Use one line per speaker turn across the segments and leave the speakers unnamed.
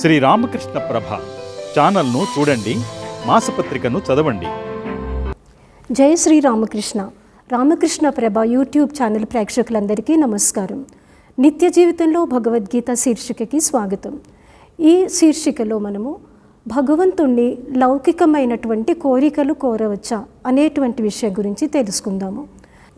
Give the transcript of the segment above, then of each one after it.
శ్రీ రామకృష్ణ ప్రభ ఛానల్ను చూడండి మాసపత్రికను చదవండి.
జై శ్రీ రామకృష్ణ. రామకృష్ణ ప్రభ యూట్యూబ్ ఛానల్ ప్రేక్షకులందరికీ నమస్కారం. నిత్య జీవితంలో భగవద్గీత శీర్షికకి స్వాగతం. ఈ శీర్షికలో మనము భగవంతుణ్ణి లౌకికమైనటువంటి కోరికలు కోరవచ్చా అనేటువంటి విషయం గురించి తెలుసుకుందాము.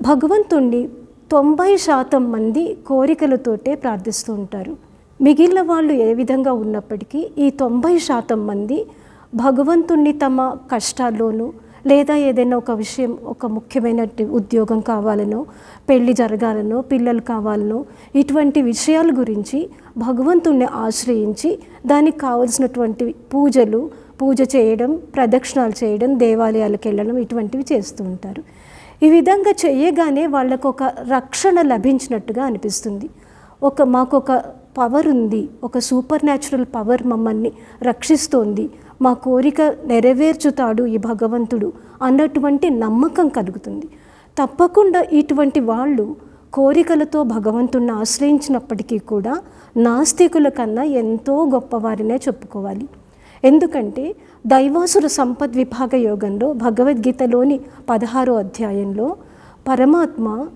భగవంతుణ్ణి తొంభై శాతం మంది కోరికలతోటే ప్రార్థిస్తూ ఉంటారు. మిగిలిన వాళ్ళు ఏ విధంగా ఉన్నప్పటికీ ఈ తొంభై శాతం మంది భగవంతుణ్ణి తమ కష్టాల్లోనూ లేదా ఏదైనా ఒక విషయం ఒక ముఖ్యమైన ఉద్యోగం కావాలనో పెళ్ళి జరగాలనో పిల్లలు కావాలనో ఇటువంటి విషయాల గురించి భగవంతుణ్ణి ఆశ్రయించి దానికి కావలసినటువంటి పూజలు పూజ చేయడం ప్రదక్షిణాలు చేయడం దేవాలయాలకు వెళ్ళడం ఇటువంటివి చేస్తూ ఉంటారు. ఈ విధంగా చేయగానే వాళ్ళకు ఒక రక్షణ లభించినట్టుగా అనిపిస్తుంది. ఒక మాకొక పవర్ ఉంది. ఒక సూపర్ న్యాచురల్ పవర్ మమ్మల్ని రక్షిస్తోంది. మా కోరిక నెరవేర్చుతాడు ఈ భగవంతుడు అన్నటువంటి నమ్మకం కలుగుతుంది. తప్పకుండా ఇటువంటి వాళ్ళు కోరికలతో భగవంతుణ్ణి ఆశ్రయించినప్పటికీ కూడా నాస్తికుల కన్నా ఎంతో గొప్పవారినే చెప్పుకోవాలి. ఎందుకంటే దైవాసుర సంపద్ విభాగ యోగంలో భగవద్గీతలోని పదహారో అధ్యాయంలో పరమాత్మ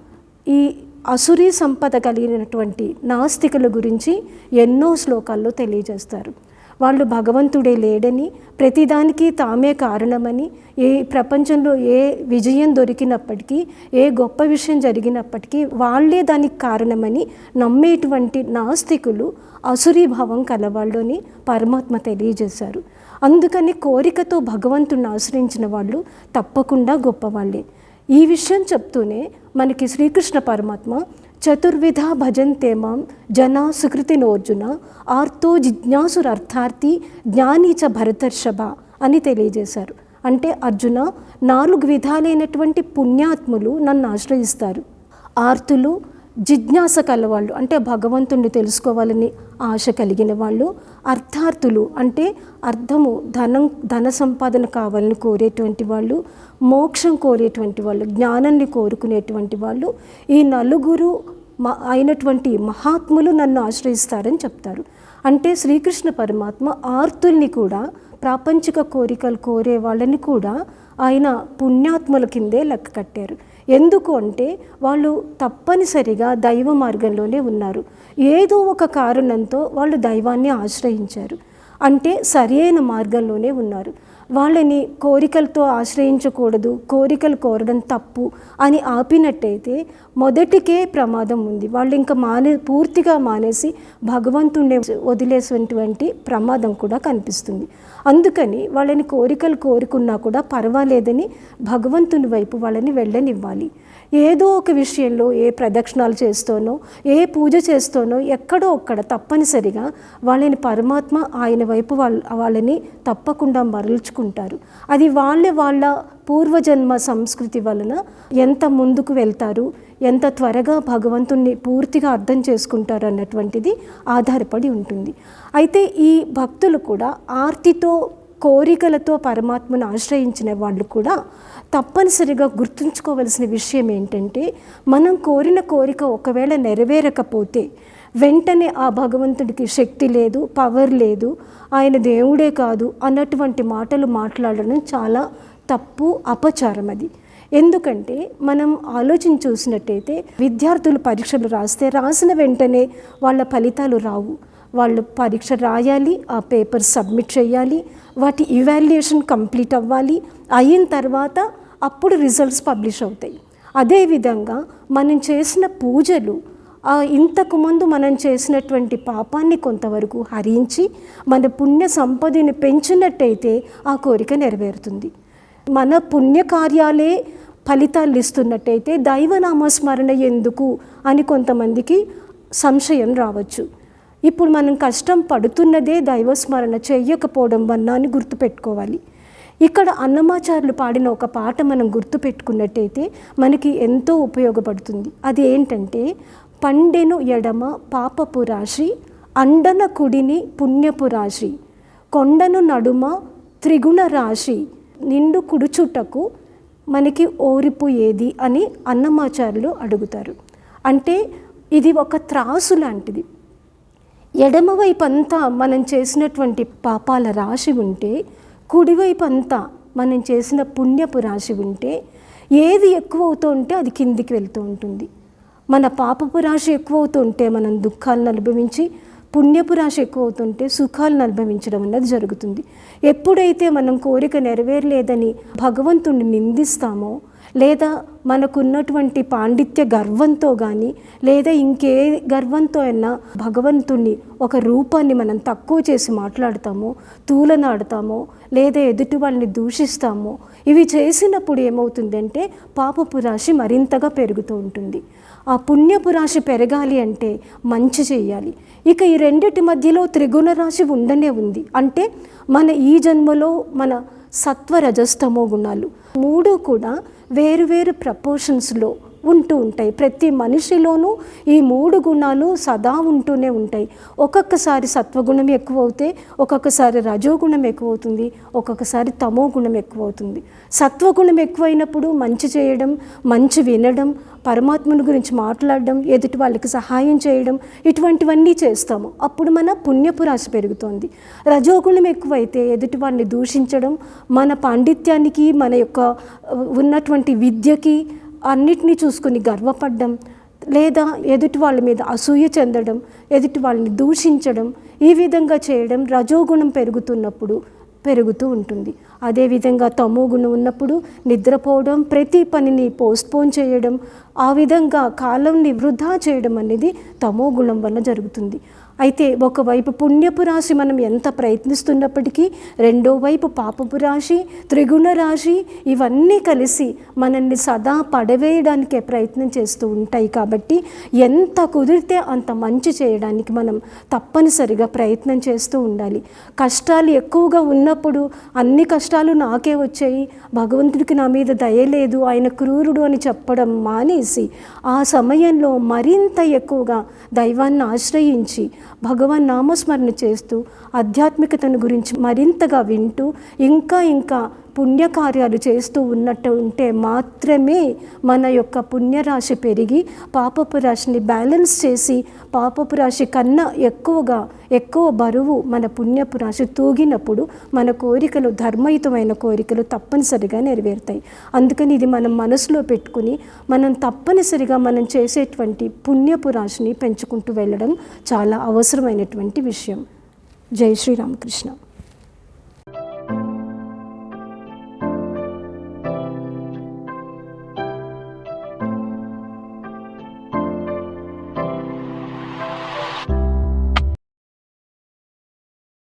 ఈ అసురీ సంపద కలిగినటువంటి నాస్తికుల గురించి ఎన్నో శ్లోకాల్లో తెలియజేస్తారు. వాళ్ళు భగవంతుడే లేడని ప్రతిదానికి తామే కారణమని ఏ ప్రపంచంలో ఏ విజయం దొరికినప్పటికీ ఏ గొప్ప విషయం జరిగినప్పటికీ వాళ్ళే దానికి కారణమని నమ్మేటువంటి నాస్తికులు అసురీభావం కలవాళ్ళు అని పరమాత్మ తెలియజేశారు. అందుకని కోరికతో భగవంతుని ఆశ్రయించిన వాళ్ళు తప్పకుండా గొప్పవాళ్ళే. ఈ విషయం చెప్తూనే మనకి శ్రీకృష్ణ పరమాత్మ చతుర్విధ భజంతే మాం జనా సుకృతినోర్జున ఆర్తో జిజ్ఞాసురర్థార్థి జ్ఞాని చ భరతర్షభ అని తెలియజేశారు. అంటే అర్జున నాలుగు విధాలైనటువంటి పుణ్యాత్ములు నన్ను ఆశ్రయిస్తారు. ఆర్తులు జిజ్ఞాస కలవాళ్ళు అంటే భగవంతుణ్ణి తెలుసుకోవాలని ఆశ కలిగిన వాళ్ళు అర్థార్థులు అంటే అర్థము ధనం ధన సంపాదన కావాలని కోరేటువంటి వాళ్ళు మోక్షం కోరేటువంటి వాళ్ళు జ్ఞానాన్ని కోరుకునేటువంటి వాళ్ళు ఈ నలుగురు మ అయినటువంటి మహాత్ములు నన్ను ఆశ్రయిస్తారని చెప్తారు. అంటే శ్రీకృష్ణ పరమాత్మ ఆర్తుల్ని కూడా ప్రాపంచిక కోరికలు కోరే వాళ్ళని కూడా ఆయన పుణ్యాత్ముల కిందే లెక్క కట్టారు. ఎందుకు అంటే వాళ్ళు తప్పనిసరిగా దైవ మార్గంలోనే ఉన్నారు. ఏదో ఒక కారణంతో వాళ్ళు దైవాన్ని ఆశ్రయించారు. అంటే సరైన మార్గంలోనే ఉన్నారు. వాళ్ళని కోరికలతో ఆశ్రయించకూడదు కోరికలు కోరడం తప్పు అని ఆపినట్టయితే మొదటికే ప్రమాదం ఉంది. వాళ్ళు ఇంకా మానే పూర్తిగా మానేసి భగవంతుణ్ణి వదిలేసినటువంటి ప్రమాదం కూడా కనిపిస్తుంది. అందుకని వాళ్ళని కోరికలు కోరుకున్నా కూడా పర్వాలేదని భగవంతుని వైపు వాళ్ళని వెళ్ళనివ్వాలి. ఏదో ఒక విషయంలో ఏ ప్రదక్షిణాలు చేస్తోనో ఏ పూజ చేస్తోనో ఎక్కడో ఒక్కడ తప్పనిసరిగా వాళ్ళని పరమాత్మ ఆయన వైపు వాళ్ళ వాళ్ళని తప్పకుండా మరల్చుకుంటారు. అది వాళ్ళ వాళ్ళ పూర్వజన్మ సంస్కృతి వలన ఎంత ముందుకు వెళ్తారు ఎంత త్వరగా భగవంతుణ్ణి పూర్తిగా అర్థం చేసుకుంటారు అన్నటువంటిది ఆధారపడి ఉంటుంది. అయితే ఈ భక్తులు కూడా ఆర్తితో కోరికలతో పరమాత్మను ఆశ్రయించిన వాళ్ళు కూడా తప్పనిసరిగా గుర్తుంచుకోవలసిన విషయం ఏంటంటే మనం కోరిన కోరిక ఒకవేళ నెరవేరకపోతే వెంటనే ఆ భగవంతుడికి శక్తి లేదు పవర్ లేదు ఆయన దేవుడే కాదు అన్నటువంటి మాటలు మాట్లాడడం చాలా తప్పు అపచారం అది. ఎందుకంటే మనం ఆలోచన చూసినట్టయితే విద్యార్థులు పరీక్షలు రాస్తే రాసిన వెంటనే వాళ్ళ ఫలితాలు రావు. వాళ్ళు పరీక్ష రాయాలి ఆ పేపర్ సబ్మిట్ చేయాలి వాటి ఇవాల్యుయేషన్ కంప్లీట్ అవ్వాలి అయిన తర్వాత అప్పుడు రిజల్ట్స్ పబ్లిష్ అవుతాయి. అదేవిధంగా మనం చేసిన పూజలు ఆ ఇంతకు ముందు మనం చేసినటువంటి పాపాన్ని కొంతవరకు హరించి మన పుణ్య సంపదని పెంచినట్టయితే ఆ కోరిక నెరవేరుతుంది. మన పుణ్యకార్యాలే ఫలితాలు ఇస్తున్నట్టయితే దైవనామస్మరణ ఎందుకు అని కొంతమందికి సంశయం రావచ్చు. ఇప్పుడు మనం కష్టం పడుతున్నదే దైవస్మరణ చేయకపోవడం వల్ల అని గుర్తుపెట్టుకోవాలి. ఇక్కడ అన్నమాచారులు పాడిన ఒక పాట మనం గుర్తుపెట్టుకున్నట్టయితే మనకి ఎంతో ఉపయోగపడుతుంది. అది ఏంటంటే పండెను ఎడమ పాపపు రాశి అండన కుడిని పుణ్యపు రాశి కొండను నడుమ త్రిగుణ రాశి నిండు కుడుచుటకు మనకి ఓరిపు ఏది అని అన్నమాచారులు అడుగుతారు. అంటే ఇది ఒక త్రాసు లాంటిది. ఎడమవైపు అంతా మనం చేసినటువంటి పాపాల రాశి ఉంటే కుడివైపు అంతా మనం చేసిన పుణ్యపు రాశి ఉంటే ఏది ఎక్కువ అవుతూ ఉంటే అది కిందికి వెళ్తూ ఉంటుంది. మన పాపపు రాశి ఎక్కువ అవుతుంటే మనం దుఃఖాలను అనుభవించి పుణ్యపు రాశి ఎక్కువ అవుతుంటే సుఖాలను అనుభవించడం అన్నది జరుగుతుంది. ఎప్పుడైతే మనం కోరిక నెరవేరలేదని భగవంతుణ్ణి నిందిస్తామో లేదా మనకున్నటువంటి పాండిత్య గర్వంతో కానీ లేదా ఇంకే గర్వంతో అయినా భగవంతుణ్ణి ఒక రూపాన్ని మనం తక్కువ చేసి మాట్లాడతామో తూలనాడతామో లేదా ఎదుటి వాళ్ళని దూషిస్తామో ఇవి చేసినప్పుడు ఏమవుతుందంటే పాపపు రాశి మరింతగా పెరుగుతూ ఉంటుంది. ఆ పుణ్యపు రాశి పెరగాలి అంటే మంచి చేయాలి. ఇక ఈ రెండిటి మధ్యలో త్రిగుణ రాశి ఉండనే ఉంది. అంటే మన ఈ జన్మలో మన సత్వ రజస్తమో గుణాలు. మూడు కూడా వేరు వేరు ప్రపోర్షన్స్లో ఉంటూ ఉంటాయి. ప్రతి మనిషిలోనూ ఈ మూడు గుణాలు సదా ఉంటూనే ఉంటాయి. ఒక్కొక్కసారి సత్వగుణం ఎక్కువ అవుతే ఒక్కొక్కసారి రజోగుణం ఎక్కువ అవుతుంది ఒక్కొక్కసారి తమో గుణం ఎక్కువ అవుతుంది సత్వగుణం ఎక్కువైనప్పుడు మంచి చేయడం మంచి వినడం పరమాత్మను గురించి మాట్లాడడం ఎదుటి వాళ్ళకి సహాయం చేయడం ఇటువంటివన్నీ చేస్తాము. అప్పుడు మన పుణ్యపు రాశి పెరుగుతోంది. రజోగుణం ఎక్కువైతే ఎదుటి వాళ్ళని దూషించడం మన పాండిత్యానికి మన యొక్క ఉన్నటువంటి విద్యకి అన్నిటినీ చూసుకొని గర్వపడడం లేదా ఎదుటి వాళ్ళ మీద అసూయ చెందడం ఎదుటి వాళ్ళని దూషించడం ఈ విధంగా చేయడం రజోగుణం పెరుగుతున్నప్పుడు పెరుగుతూ ఉంటుంది. అదేవిధంగా తమో గుణం ఉన్నప్పుడు నిద్రపోవడం ప్రతి పనిని పోస్ట్పోన్ చేయడం ఆ విధంగా కాలంని వృధా చేయడం అనేది తమో గుణం వల్ల జరుగుతుంది. అయితే ఒకవైపు పుణ్యపు రాశి మనం ఎంత ప్రయత్నిస్తున్నప్పటికీ రెండో వైపు పాపపు రాశి త్రిగుణ రాశి ఇవన్నీ కలిసి మనల్ని సదా పడవేయడానికే ప్రయత్నం చేస్తూ ఉంటాయి కాబట్టి ఎంత కుదిరితే అంత మంచి చేయడానికి మనం తప్పనిసరిగా ప్రయత్నం చేస్తూ ఉండాలి. కష్టాలు ఎక్కువగా ఉన్నప్పుడు అన్ని కష్టాలు నాకే వచ్చాయి భగవంతుడికి నా మీద దయ లేదు ఆయన క్రూరుడు అని చెప్పడం మానేసి ఆ సమయంలో మరింత ఎక్కువగా దైవాన్ని ఆశ్రయించి భగవాన్ నామస్మరణ చేస్తూ ఆధ్యాత్మికతను గురించి మరింతగా వింటూ ఇంకా ఇంకా పుణ్యకార్యాలు చేస్తూ ఉన్నట్టు ఉంటే మాత్రమే మన యొక్క పుణ్యరాశి పెరిగి పాపపు రాశిని బ్యాలెన్స్ చేసి పాపపు రాశి కన్నా ఎక్కువగా ఎక్కువ బరువు మన పుణ్యపు రాశి తూగినప్పుడు మన కోరికలు ధర్మయుతమైన కోరికలు తప్పనిసరిగా నెరవేరుతాయి. అందుకని ఇది మనం మనసులో పెట్టుకుని మనం తప్పనిసరిగా మనం చేసేటువంటి పుణ్యపు రాశిని పెంచుకుంటూ వెళ్ళడం చాలా అవసరమైనటువంటి విషయం. జై శ్రీరామకృష్ణ